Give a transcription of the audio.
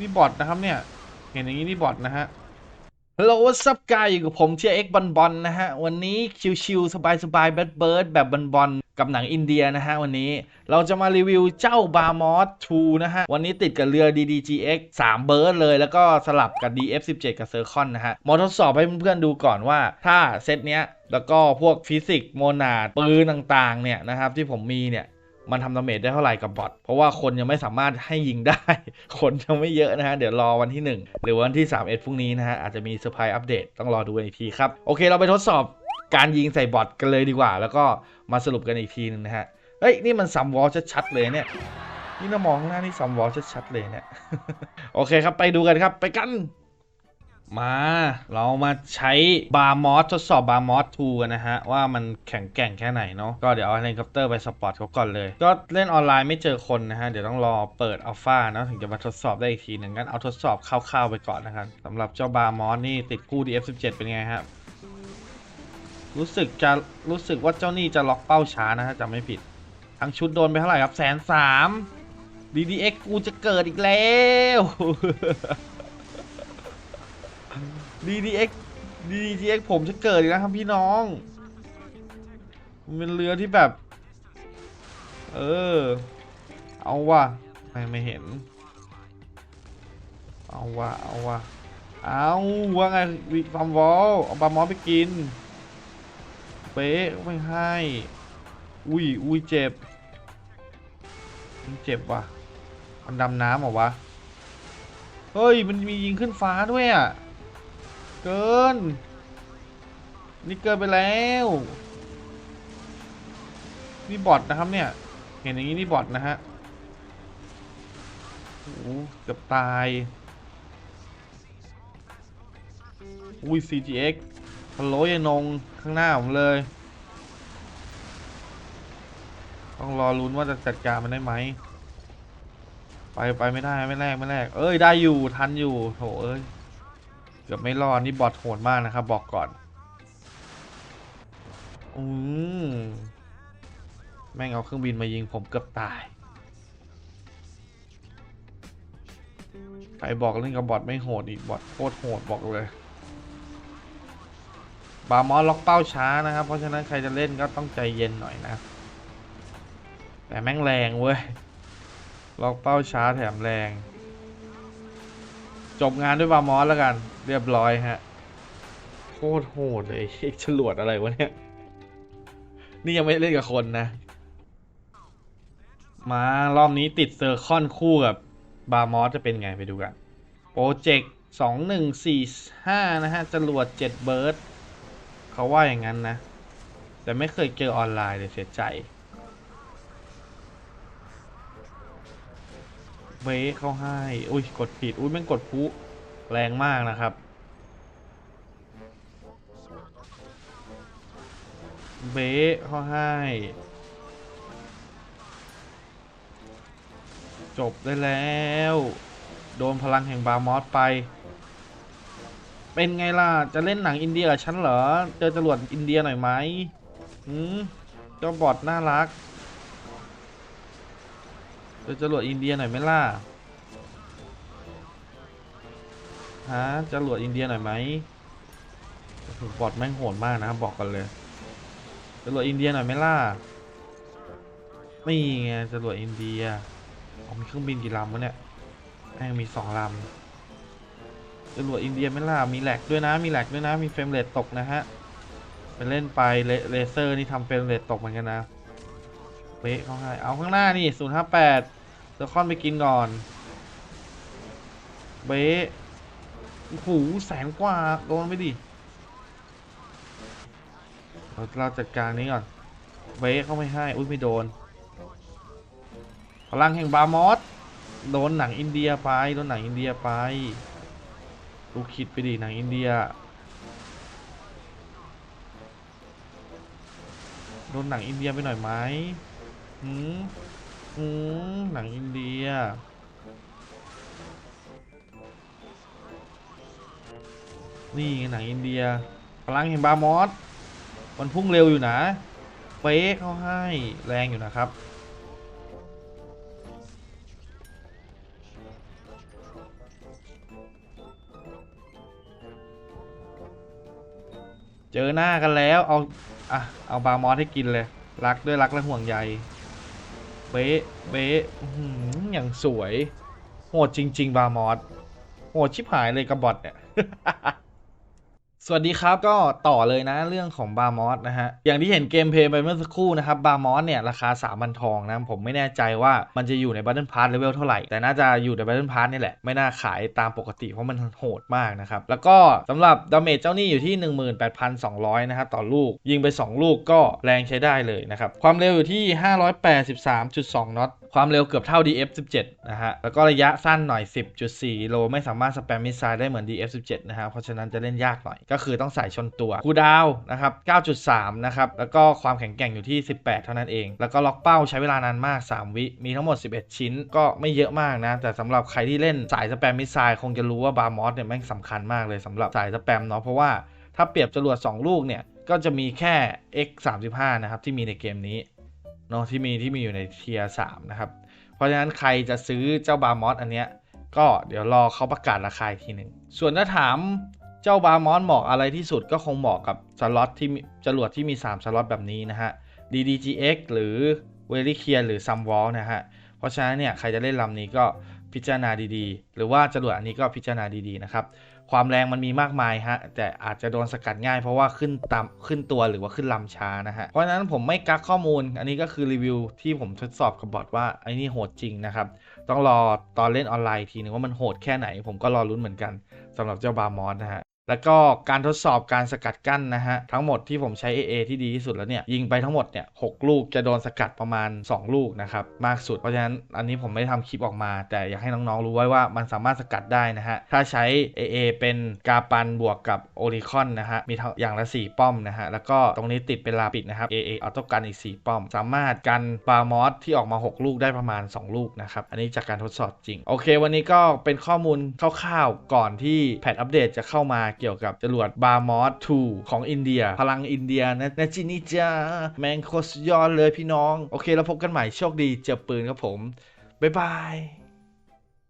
นี่บอทนะครับเนี่ย เห็นอย่างนี้นี่บอทนะฮะฮัลโหลซับกายอยู่กับผมเชียร์เอ็กบอลบอลนะฮะ วันนี้ชิวๆสบายๆเบิร์ดเบิร์ดแบบบอลบอลกับหนังอินเดียนะฮะ วันนี้เราจะมารีวิวเจ้าบาร์มอส2นะฮะ วันนี้ติดกับเรือ DDGX 3 เบิร์ดเลยแล้วก็สลับกับ DF17 กับเซอร์คอนนะฮะ มาทดสอบให้เพื่อนๆดูก่อนว่าถ้าเซตเนี้ยแล้วก็พวกฟิสิกส์โมนาดปืนต่างๆเนี่ยนะครับที่ผมมีเนี่ย มันทำดาเมจได้เท่าไหร่กับบอทเพราะว่าคนยังไม่สามารถให้ยิงได้ คนยังไม่เยอะนะฮะ เดี๋ยวรอวันที่ 1 หรือวันที่3 1พรุ่งนี้นะฮะ อาจจะมีเซอร์ไพรส์อัปเดตต้องรอดูกันอีกทีครับ โอเคเราไปทดสอบการยิงใส่บอทกันเลยดีกว่า แล้วก็มาสรุปกันอีกทีนึงนะฮะเฮ้ยนี่มันซัมวอลชัดๆเลยเนี่ยนี่เรามองข้างหน้านี่ซัมวอลชัดๆเลยเนี่ยโอเคครับไปดูกันครับไปกัน มาเรามาใช้บาร์มอสทดสอบบาร์มอส2กันนะฮะ ว่ามันแข็งแกร่งแค่ไหนเนาะก็เดี๋ยวเอาเฮลิคอปเตอร์ไปสปอร์ตเขาก่อนเลย ก็เล่นออนไลน์ไม่เจอคนนะฮะ เดี๋ยวต้องรอเปิดอัลฟาเนาะถึงจะมาทดสอบได้อีกทีหนึ่งงั้นเอาทดสอบคร่าวๆไปก่อนนะครับสำหรับเจ้าบาร์มอสนี่ติดคู่ DF17 เป็นไงฮะรู้สึกจะรู้สึกว่าเจ้านี่จะล็อกเป้าช้านะฮะจำไม่ผิด ทั้งชุดโดนไปเท่าไหร่ครับแสนสาม DDX กูจะเกิดอีกแล้ว DDX DDX ผมจะเกิดอีกแล้วครับพี่น้อง มันเป็นเรือที่แบบ เออ เอาว่ะไม่ไม่เห็น เอาว่ะเอาว่ะเอาว่าไงวิฟาร์มวอลเอาปลาหมอไปกิน เป๊ะไม่ให้ อุ้ยอุ้ยเจ็บมันเจ็บว่ะ มันดำน้ำเหรอวะ เฮ้ย มันมียิงขึ้นฟ้าด้วยอะ เกิน นี่เกินไปแล้ว นี่บอทนะครับเนี่ย เห็นอย่างนี้นี่บอทนะฮะโอ้เกือบตาย อุ้ย CGX ฮัลโหลยายนง ข้างหน้าผมเลย ต้องรอลุ้นว่าจะจัดการมันได้ไหม ไปไปไม่ได้ไม่แรกไม่แรก เอ้ยได้อยู่ทันอยู่โถเอ้ย กือบไม่รอดนี่บอทโหดมากนะครับ บอกก่อน อืมแม่งเอาเครื่องบินมายิงผมเกือบตาย ใครบอกเล่นกับบอทไม่โหดอีกบอทโคตรโหดบอกเลยบาร์มอสล็อกเป้าช้านะครับ เพราะฉะนั้นใครจะเล่นก็ต้องใจเย็นหน่อยนะ แต่แม่งแรงเว้ย ล็อกเป้าช้าแถมแรง จบงานด้วยบาร์มอสแล้วกัน เรียบร้อยฮะโคตรโหดเลยเอกฉลวดอะไรวะเนี่ย นี่ยังไม่เล่นกับคนนะ มารอบนี้ติดเซอร์คอนคู่กับบาร์มอสจะเป็นไงไปดูกัน โปรเจกต์สองหนึ่งสี่ห้านะฮะจรวดเจ็ดเบิร์ดเขาว่าอย่างนั้นนะ แต่ไม่เคยเจอออนไลน์เลยเสียใจ เบรกเข้าให้อุ้ยกดผิดอุ้ยแม่งกดพุแรงมากนะครับเบรกเข้าให้ จบได้แล้ว โดนพลังแห่งบาร์มอสไป เป็นไงล่ะ จะเล่นหนังอินเดียกับฉันเหรอ เจอจรวดอินเดียหน่อยไหมหืมเจ้าบอดน่ารัก เจอจรวดอินเดียหน่อยไหมล่ะฮะจรวดอินเดียหน่อยไหมโอ้โหบอดแม่งโหดมากนะบอกกันเลยจรวดอินเดียหน่อยไหมล่ะไม่ไงจรวดอินเดียอ๋อมีเครื่องบินกี่ลำวะเนี่ยแม่งมีสองลำจรวดอินเดียไหม่ล่ะมีแหลกด้วยนะ มีแหลกด้วยนะ มีเฟรมเรทตกนะฮะไปเล่นไปเลเลเซอร์นี่ทำเฟรมเรทตกเหมือนกันนะ เป๊ะเขาให้เอาข้างหน้านี่058เซอร์คอนไปกินก่อนเบ๊ะโอ้โหแสนกว่าโดนไปดิเราเราจัดการนี้ก่อนเบ๊ะเขาไม่ให้ อุ้ยไม่โดน พลังแห่งบามอสโดนหนังอินเดียไป โดนหนังอินเดียไปดูคิดไปดิหนังอินเดีย โดนหนังอินเดียไปหน่อยไหม หืมหืมหนังอินเดียนี่หนังอินเดียพลังเห็นบามอสมันพุ่งเร็วอยู่นะเป๊ะเขาให้แรงอยู่นะครับ เจอหน้ากันแล้วเอาอะเอาบามอสให้กินเลย รักด้วยรักและห่วงใย เบ๊ะเบ๊ะอื้อย่างสวย โหดจริง ๆ บามอส โหดชิบหายเลยกับบอทเนี่ย สวัสดีครับก็ต่อเลยนะเรื่องของบาร์มอสนะฮะ อย่างที่เห็นเกมเพลย์ไปเมื่อสักครู่นะครับบาร์มอสเนี่ยราคา3 0 0 0ทองนะ ผมไม่แน่ใจว่ามันจะอยู่ในบัตเทิลพาร์ทเลเวลเท่าไหร่ แต่น่าจะอยู่ในบัตเทิลพาร์ทนี่แหละ ไม่น่าขายตามปกติเพราะมันโหดมากนะครับ แล้วก็สำหรับดาเมจเจ้านี่อยู่ที่ 18,200 นะครับ ต่อลูกยิงไป 2 ลูกก็แรงใช้ได้เลยนะครับ ความเร็วอยู่ที่ 583.2น็อตความเร็วเกือบเท่า DF17 นะฮะ แล้วก็ระยะสั้นหน่อย 10.4 โล ไม่สามารถสแปมมิสไซล์ได้เหมือน DF17 นะฮะ เพราะฉะนั้นจะเล่นยากหน่อยก็คือต้องใส่ชนตัวคูดาวนะครับ 9.3 นะครับ แล้วก็ความแข็งแกร่งอยู่ที่ 18 เท่านั้นเอง แล้วก็ล็อกเป้าใช้เวลานานมาก 3 วิ มีทั้งหมด 11 ชิ้น ก็ไม่เยอะมากนะ แต่สำหรับใครที่เล่นสายสแปมมิสไซล์คงจะรู้ว่าบาร์มอสเนี่ยแม่งสำคัญมากเลยสำหรับสายสแปมเนาะ เพราะว่าถ้าเปรียบจรวด 2 ลูกเนี่ย ก็จะมีแค่ X35 นะครับ ที่มีในเกมนี้เนาะ ที่มีที่มีอยู่ในเทียร์3นะครับ เพราะฉะนั้นใครจะซื้อเจ้าบาร์มอสอันเนี้ยก็เดี๋ยวรอเขาประกาศราคาอีกทีหนึ่ง ส่วนถ้าถาม เจ้าบาร์มอสเหมาะอะไรที่สุดก็คงเหมาะกับสล็อตที่จรวดที่มี 3 สล็อตแบบนี้นะฮะ DDGX หรือ v e r y c l e a r หรือ Sunwall นะฮะ เพราะฉะนั้นเนี่ยใครจะเล่นลำนี้ก็พิจารณาดีๆ หรือว่าจรวดอันนี้ก็พิจารณาดีๆนะครับ ความแรงมันมีมากมายฮะ แต่อาจจะโดนสกัดง่ายเพราะว่าขึ้นตามขึ้นตัวหรือว่าขึ้นลำช้านะฮะ เพราะฉะนั้นผมไม่กักข้อมูล อันนี้ก็คือรีวิวที่ผมทดสอบกับบอทว่าไอ้นี่โหดจริงนะครับ ต้องรอตอนเล่นออนไลน์อีกทีนึงว่ามันโหดแค่ไหน ผมก็รอลุ้นเหมือนกันสำหรับเจ้าบามอสนะฮะ แล้วก็การทดสอบการสกัดกั้นนะฮะ ทั้งหมดที่ผมใช้ AA ที่ดีที่สุดแล้วเนี่ย ยิงไปทั้งหมดเนี่ยหลูกจะโดนสกัดประมาณ 2 ลูกนะครับ มากสุดเพราะฉะนั้นอันนี้ผมไม่ได้ทำคลิปออกมา แต่อยากให้น้องๆรู้ไว้ว่ามันสามารถสกัดได้นะฮะ ถ้าใช้ AA เป็นกาปันบวกกับโอริคอนนะฮะ มีทั้งอย่างละ 4 ป้อมนะฮะ แล้วก็ตรงนี้ติดเป็นลาปิดนะครับ AA ออโต้กันอีก 4 ป้อม สามารถกันปามอสที่ออกมา 6 ลูกได้ประมาณ 2 ลูกนะครับ อันนี้จากการทดสอบจริง โอเค วันนี้ก็เป็นข้อมูลคร่าวๆก่อนที่แพทอัปเดตจะเข้ามาเกี่ยวกับจรวดบาร์มอส2ของอินเดีย พลังอินเดียนะนะจินิจ้าแมงโคสยอดเลยพี่น้อง โอเค แล้วพบกันใหม่โชคดีเจอปืนครับผม บ๊ายบาย